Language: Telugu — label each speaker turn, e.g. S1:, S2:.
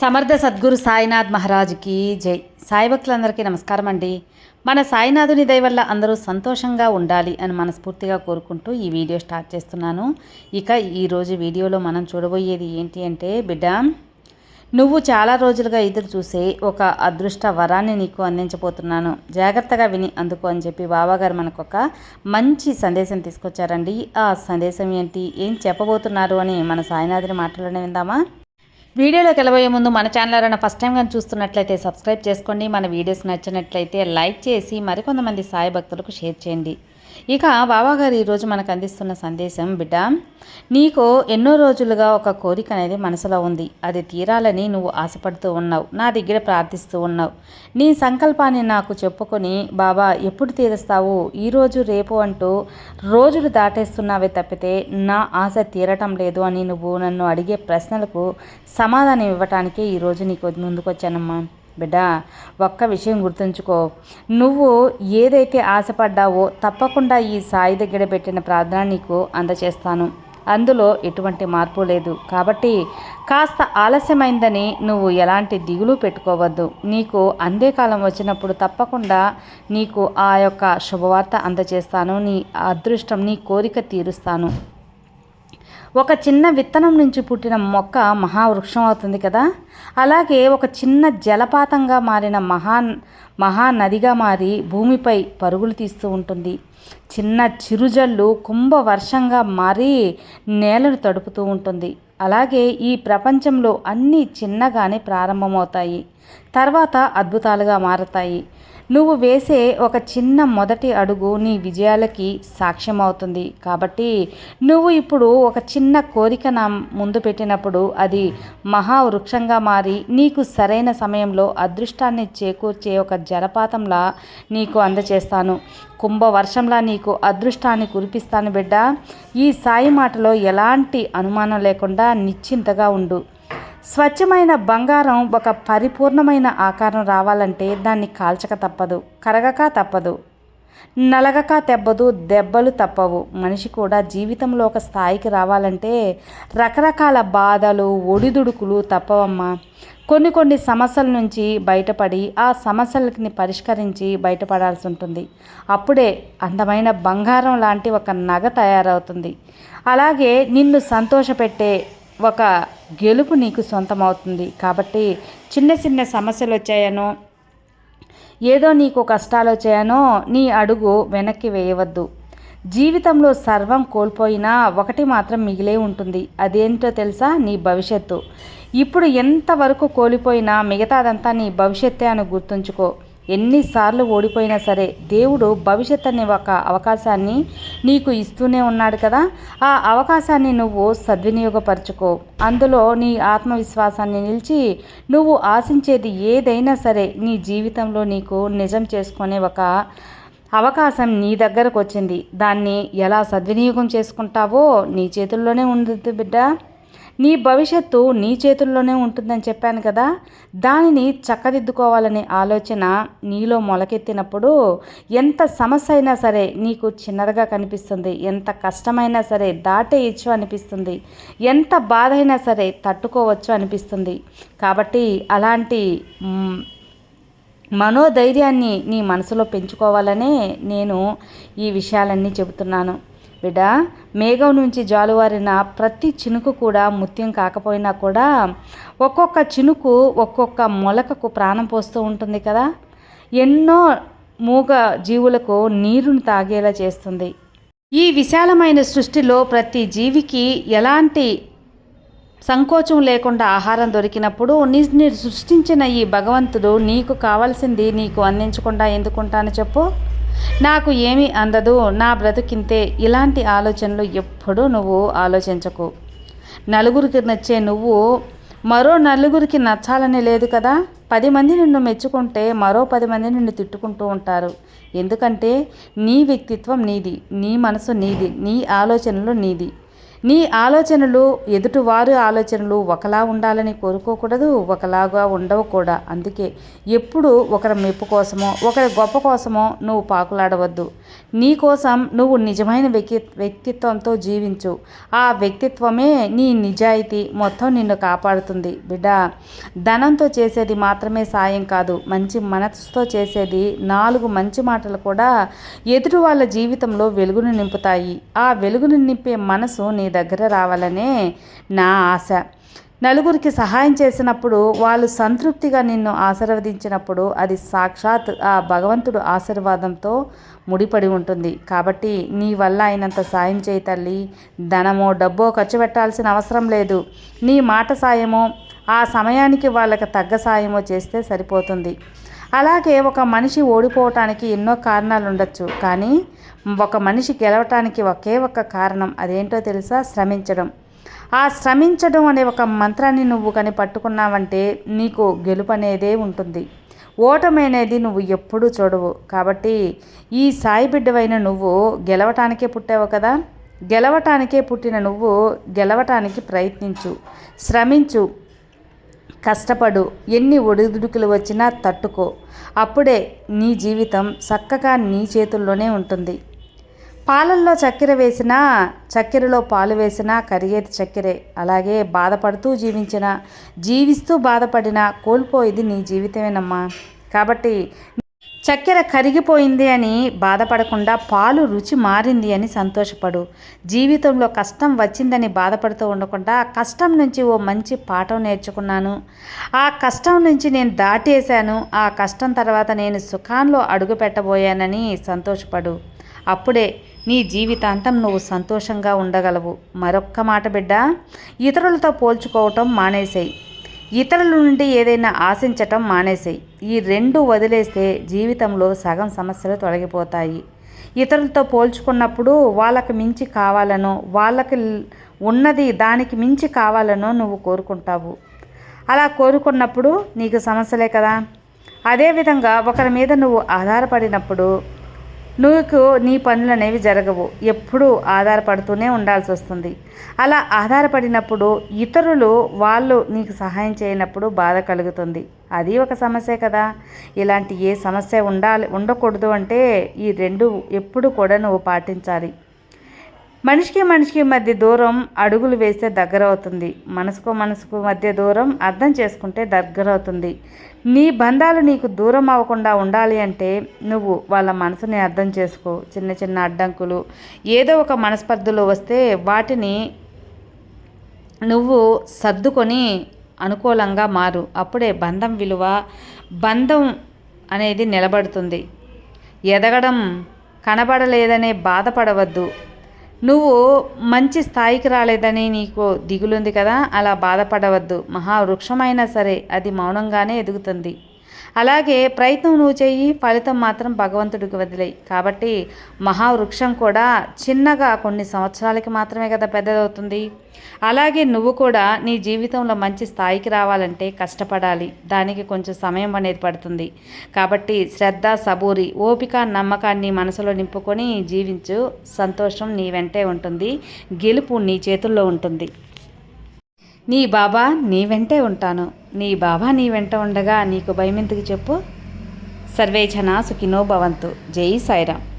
S1: సమర్థ సద్గురు సాయినాథ్ మహారాజ్కి జై. సాయి భక్తులందరికీ నమస్కారం అండి. మన సాయినాథుని దయ వల్ల అందరూ సంతోషంగా ఉండాలి అని మనస్ఫూర్తిగా కోరుకుంటూ ఈ వీడియో స్టార్ట్ చేస్తున్నాను. ఇక ఈరోజు వీడియోలో మనం చూడబోయేది ఏంటి అంటే బిడ్డ నువ్వు చాలా రోజులుగా ఎదురు చూసే ఒక అదృష్ట వరాన్ని నీకు అందించబోతున్నాను. జాగ్రత్తగా విని అందుకు అని చెప్పి బాబాగారు మనకు ఒక మంచి సందేశం తీసుకొచ్చారండి. ఆ సందేశం ఏంటి? ఏం చెప్పబోతున్నారు అని మన సాయినాథుని మాటలోనే విందామా? వీడియోలోకి వెళ్ళబోయే ముందు మన ఛానల్ ఎవరైనా ఫస్ట్ టైం కానీ చూస్తున్నట్లయితే సబ్స్క్రైబ్ చేసుకోండి. మన వీడియోస్ నచ్చినట్లయితే లైక్ చేసి మరికొంతమంది సాయి భక్తులకు షేర్ చేయండి. ఇక బాబాగారు ఈరోజు మనకు అందిస్తున్న సందేశం బిడ్డ నీకు ఎన్నో రోజులుగా ఒక కోరిక అనేది మనసులో ఉంది. అది తీరాలని నువ్వు ఆశపడుతూ ఉన్నావు. నా దగ్గర ప్రార్థిస్తూ ఉన్నావు. నీ సంకల్పాన్ని నాకు చెప్పుకొని బాబా ఎప్పుడు తీరుస్తావు? ఈరోజు రేపు అంటూ రోజులు దాటేస్తున్నావే తప్పితే నా ఆశ తీరటం లేదు అని నువ్వు నన్ను అడిగే ప్రశ్నలకు సమాధానం ఇవ్వటానికే ఈరోజు నీకు ముందుకొచ్చానమ్మా. బిడ్డ ఒక్క విషయం గుర్తుంచుకో. నువ్వు ఏదైతే ఆశపడ్డావో తప్పకుండా ఈ సాయి దగ్గర పెట్టిన ప్రార్థన నీకు అందచేస్తాను. అందులో ఎటువంటి మార్పు లేదు. కాబట్టి కాస్త ఆలస్యమైందని నువ్వు ఎలాంటి దిగులు పెట్టుకోవద్దు. నీకు అందే కాలం వచ్చినప్పుడు తప్పకుండా నీకు ఆ యొక్క శుభవార్త అందచేస్తాను. నీ అదృష్టం నీ కోరిక తీరుస్తాను. ఒక చిన్న విత్తనం నుంచి పుట్టిన మొక్క మహావృక్షం అవుతుంది కదా? అలాగే ఒక చిన్న జలపాతంగా మారిన మహా మహానదిగా మారి భూమిపై పరుగులు తీస్తూ ఉంటుంది. చిన్న చిరుజల్లు కుంభ వర్షంగా మారి నేలను తడుపుతూ ఉంటుంది. అలాగే ఈ ప్రపంచంలో అన్నీ చిన్నగానే ప్రారంభమవుతాయి. తర్వాత అద్భుతాలుగా మారతాయి. నువ్వు వేసే ఒక చిన్న మొదటి అడుగు నీ విజయాలకి సాక్ష్యం అవుతుంది కాబట్టి నువ్వు ఇప్పుడు ఒక చిన్న కోరిక నా ముందు పెట్టినప్పుడు అది మహావృక్షంగా మారి నీకు సరైన సమయంలో అదృష్టాన్ని చేకూర్చే ఒక జలపాతంలా నీకు అందచేస్తాను. కుంభవర్షంలా నీకు అదృష్టాన్ని కురిపిస్తాను బిడ్డ. ఈ సాయి మాటలో ఎలాంటి అనుమానం లేకుండా నిశ్చింతగా ఉండు. స్వచ్ఛమైన బంగారం ఒక పరిపూర్ణమైన ఆకారం రావాలంటే దాన్ని కాల్చక తప్పదు కరగక తప్పదు. నలగక తెబ్బదు దెబ్బలు తప్పవు. మనిషి కూడా జీవితంలో ఒక స్థాయికి రావాలంటే రకరకాల బాధలు ఒడిదుడుకులు తప్పవమ్మా. కొన్ని కొన్ని సమస్యల నుంచి బయటపడి ఆ సమస్యలని పరిష్కరించి బయటపడాల్సి ఉంటుంది. అప్పుడే అందమైన బంగారం లాంటి ఒక నగ తయారవుతుంది. అలాగే నిన్ను సంతోషపెట్టే ఒక గెలుపు నీకు సొంతమవుతుంది. కాబట్టి చిన్న చిన్న సమస్యలు వచ్చాయనో ఏదో నీకు కష్టాలు వచ్చాయనో నీ అడుగు వెనక్కి వేయవద్దు. జీవితంలో సర్వం కోల్పోయినా ఒకటి మాత్రం మిగిలే ఉంటుంది. అదేంటో తెలుసా? నీ భవిష్యత్తు. ఇప్పుడు ఎంతవరకు కోల్పోయినా మిగతాదంతా నీ భవిష్యత్తే అని గుర్తుంచుకో. ఎన్నిసార్లు ఓడిపోయినా సరే దేవుడు భవిష్యత్ అనే ఒక అవకాశాన్ని నీకు ఇస్తూనే ఉన్నాడు కదా. ఆ అవకాశాన్ని నువ్వు సద్వినియోగపరచుకో. అందులో నీ ఆత్మవిశ్వాసాన్ని నిలిచి నువ్వు ఆశించేది ఏదైనా సరే నీ జీవితంలో నీకు నిజం చేసుకునే ఒక అవకాశం నీ దగ్గరకు వచ్చింది. దాన్ని ఎలా సద్వినియోగం చేసుకుంటావో నీ చేతుల్లోనే ఉంది బిడ్డ. నీ భవిష్యత్తు నీ చేతుల్లోనే ఉంటుందని చెప్పాను కదా. దానిని చక్కదిద్దుకోవాలనే ఆలోచన నీలో మొలకెత్తినప్పుడు ఎంత సమస్య అయినా సరే నీకు చిన్నదిగా కనిపిస్తుంది. ఎంత కష్టమైనా సరే దాటేయచ్చు అనిపిస్తుంది. ఎంత బాధ అయినా సరే తట్టుకోవచ్చు అనిపిస్తుంది. కాబట్టి అలాంటి మనోధైర్యాన్ని నీ మనసులో పెంచుకోవాలనే నేను ఈ విషయాలన్నీ చెబుతున్నాను. బిడ్డ మేఘం నుంచి జాలువారిన ప్రతి చినుకు కూడా ముత్యం కాకపోయినా కూడా ఒక్కొక్క చినుకు ఒక్కొక్క మొలకకు ప్రాణం పోస్తూ ఉంటుంది కదా. ఎన్నో మూగ జీవులకు నీరును తాగేలా చేస్తుంది. ఈ విశాలమైన సృష్టిలో ప్రతి జీవికి ఎలాంటి సంకోచం లేకుండా ఆహారం దొరికినప్పుడు నీ సృష్టించిన ఈ భగవంతుడు నీకు కావాల్సింది నీకు అందించకుండా ఎందుకుంటాను చెప్పు. నాకు ఏమీ అందదు నా బ్రతుకింతే ఇలాంటి ఆలోచనలు ఎప్పుడూ నువ్వు ఆలోచించకు. నలుగురికి నచ్చే నువ్వు మరో నలుగురికి నచ్చాలని లేదు కదా? పది మంది నిన్ను మెచ్చుకుంటే మరో పది మంది నిన్ను తిట్టుకుంటూ ఉంటారు. ఎందుకంటే నీ వ్యక్తిత్వం నీది నీ మనసు నీది నీ ఆలోచనలు నీది. నీ ఆలోచనలు ఎదుటివారి ఆలోచనలు ఒకలా ఉండాలని కోరుకోకూడదు ఒకలాగా ఉండవు కూడా. అందుకే ఎప్పుడు ఒకరి మెప్పు కోసమో ఒకరి గొప్ప కోసమో నువ్వు పాకులాడవద్దు. నీ కోసం నువ్వు నిజమైన వ్యక్తి వ్యక్తిత్వంతో జీవించు. ఆ వ్యక్తిత్వమే నీ నిజాయితీ మొత్తం నిన్ను కాపాడుతుంది. బిడ్డ ధనంతో చేసేది మాత్రమే సాయం కాదు. మంచి మనసుతో చేసేది నాలుగు మంచి మాటలు కూడా ఎదుటి వాళ్ళ జీవితంలో వెలుగును నింపుతాయి. ఆ వెలుగును నింపే మనసు నీ దగ్గర రావాలనే నా ఆశ. నలుగురికి సహాయం చేసినప్పుడు వాళ్ళు సంతృప్తిగా నిన్ను ఆశీర్వదించినప్పుడు అది సాక్షాత్ ఆ భగవంతుడు ఆశీర్వాదంతో ముడిపడి ఉంటుంది. కాబట్టి నీ వల్ల అయినంత సాయం చేయి తల్లి. ధనమో డబ్బో ఖర్చు పెట్టాల్సిన అవసరం లేదు. నీ మాట సాయమో ఆ సమయానికి వాళ్ళకి తగ్గ సాయమో చేస్తే సరిపోతుంది. అలాగే ఒక మనిషి ఓడిపోవటానికి ఎన్నో కారణాలు ఉండొచ్చు కానీ ఒక మనిషి గెలవటానికి ఒకే ఒక కారణం అదేంటో తెలుసా? శ్రమించడం. ఆ శ్రమించడం అనే ఒక మంత్రాన్ని నువ్వు కానీ పట్టుకున్నావంటే నీకు గెలుపు అనేదే ఉంటుంది. ఓటమి అనేది నువ్వు ఎప్పుడూ చూడవు. కాబట్టి ఈ సాయి బిడ్డవైన నువ్వు గెలవటానికే పుట్టావు కదా? గెలవటానికే పుట్టిన నువ్వు గెలవటానికి ప్రయత్నించు. శ్రమించు. కష్టపడు. ఎన్ని ఒడిదుడుకులు వచ్చినా తట్టుకో. అప్పుడే నీ జీవితం చక్కగా నీ చేతుల్లోనే ఉంటుంది. పాలల్లో చక్కెర వేసినా చక్కెరలో పాలు వేసినా కరిగేది చక్కెరే. అలాగే బాధపడుతూ జీవించిన జీవిస్తూ బాధపడినా కోల్పోయేది నీ జీవితమేనమ్మా. కాబట్టి చక్కెర కరిగిపోయింది అని బాధపడకుండా పాలు రుచి మారింది అని సంతోషపడు. జీవితంలో కష్టం వచ్చిందని బాధపడుతూ ఉండకుండా కష్టం నుంచి ఓ మంచి పాఠం నేర్చుకున్నాను. ఆ కష్టం నుంచి నేను దాటేశాను. ఆ కష్టం తర్వాత నేను సుఖాల్లో అడుగు పెట్టబోయానని సంతోషపడు. అప్పుడే నీ జీవితాంతం నువ్వు సంతోషంగా ఉండగలవు. మరొక్క మాట బిడ్డ ఇతరులతో పోల్చుకోవటం మానేసేయి. ఇతరుల నుండి ఏదైనా ఆశించటం మానేసేయి. ఈ రెండు వదిలేస్తే జీవితంలో సగం సమస్యలు తొలగిపోతాయి. ఇతరులతో పోల్చుకున్నప్పుడు వాళ్ళకి మించి కావాలనో వాళ్ళకి ఉన్నది దానికి మించి కావాలనో నువ్వు కోరుకుంటావు. అలా కోరుకున్నప్పుడు నీకు సమస్యలే కదా. అదేవిధంగా ఒకరి మీద నువ్వు ఆధారపడినప్పుడు నువ్వు నీ పనులు అనేవి జరగవు. ఎప్పుడూ ఆధారపడుతూనే ఉండాల్సి వస్తుంది. అలా ఆధారపడినప్పుడు ఇతరులు వాళ్ళు నీకు సహాయం చేయనప్పుడు బాధ కలుగుతుంది. అది ఒక సమస్య కదా. ఇలాంటి ఏ సమస్య ఉండాలి ఉండకూడదు అంటే ఈ రెండు ఎప్పుడు కూడా నువ్వు పాటించాలి. మనిషికి మనిషికి మధ్య దూరం అడుగులు వేస్తే దగ్గర అవుతుంది మనసుకు మనసుకు మధ్య దూరం అర్థం చేసుకుంటే దగ్గర అవుతుంది నీ బంధాలు నీకు దూరం అవ్వకుండా ఉండాలి అంటే నువ్వు వాళ్ళ మనసుని అర్థం చేసుకో. చిన్న చిన్న అడ్డంకులు ఏదో ఒక మనస్పర్ధలు వస్తే వాటిని నువ్వు సర్దుకొని అనుకూలంగా మారు. అప్పుడే బంధం విలువ బంధం అనేది నిలబడుతుంది. ఎదగడం కనబడలేదనే బాధపడవద్దు. నువ్వు మంచి స్థాయికి రాలేదని నీకు దిగులుంది కదా అలా బాధపడవద్దు. మహావృక్షమైనా సరే అది మౌనంగానే ఎదుగుతుంది. అలాగే ప్రయత్నం నువ్వు చెయ్యి ఫలితం మాత్రం భగవంతుడికి వదిలేయి. కాబట్టి మహావృక్షం కూడా చిన్నగా కొన్ని సంవత్సరాలకి మాత్రమే కదా పెద్దదవుతుంది. అలాగే నువ్వు కూడా నీ జీవితంలో మంచి స్థాయికి రావాలంటే కష్టపడాలి. దానికి కొంచెం సమయం అనేది పడుతుంది. కాబట్టి శ్రద్ధ సబూరి ఓపిక నమ్మకాన్ని మనసులో నింపుకొని జీవించు. సంతోషం నీ వెంటే ఉంటుంది. గెలుపు నీ చేతుల్లో ఉంటుంది. నీ బాబా నీ వెంటే ఉంటాను. నీ బాబా నీ వెంట ఉండగా నీకు భయమెందుకు చెప్పు? సర్వేజన సుఖినో భవంతు. జై సాయిరామ్.